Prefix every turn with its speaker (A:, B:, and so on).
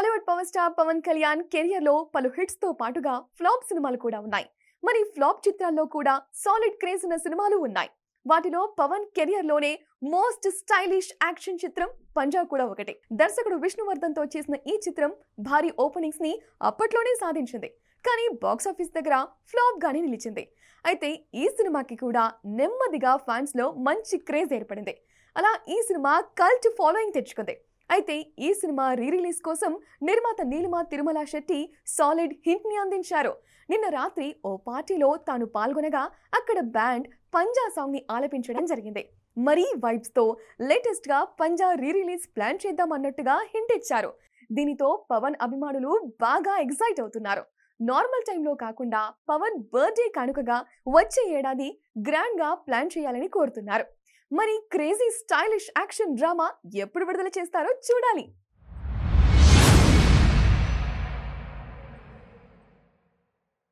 A: Power star Pawan Kalyan కెరియర్లో పలు హిట్స్తో పాటుగా ఫ్లాప్ సినిమాలు కూడా ఉన్నాయి. మరి ఫ్లాప్ చిత్రాల్లో కూడా సాలిడ్ క్రేజ్ ఉన్న సినిమాలు ఉన్నాయి. వాటిలో పవన్ కెరియర్లోనే మోస్ట్ స్టైలిష్ యాక్షన్ చిత్రం పంజాబ్ కూడా ఒకటి. దర్శకుడు విష్ణువర్ధన్తో చేసిన ఈ చిత్రం భారీ ఓపెనింగ్స్ని అప్పట్లోనే సాధించింది. కానీ బాక్సాఫీస్ దగ్గర ఫ్లాప్ గానే నిలిచింది. అయితే ఈ సినిమాకి కూడా నెమ్మదిగా ఫ్యాన్స్లో మంచి క్రేజ్ ఏర్పడింది. అలా ఈ సినిమా కల్ట్ ఫాలోయింగ్ తెచ్చుకుంది. అయితే ఈ సినిమా రీ రిలీజ్ కోసం నిర్మాత నీలిమ తిరుమల శెట్టి సాలిడ్ హింట్ని అందించారు. నిన్న రాత్రి ఓ పార్టీలో తాను పాల్గొనగా అక్కడ బ్యాండ్ పంజా సాంగ్ని ఆలపించడం జరిగింది. మరీ వైబ్స్తో లేటెస్ట్గా పంజా రీ రిలీజ్ ప్లాన్ చేద్దాం అన్నట్టుగా హింట్ ఇచ్చారు. దీనితో పవన్ అభిమానులు బాగా ఎగ్జైట్ అవుతున్నారు. నార్మల్ టైంలో కాకుండా పవన్ బర్త్డే కానుకగా వచ్చే ఏడాది గ్రాండ్గా ప్లాన్ చేయాలని కోరుతున్నారు. మరి క్రేజీ స్టైలిష్ యాక్షన్ డ్రామా ఎప్పుడు విడుదల చేస్తారో చూడాలి.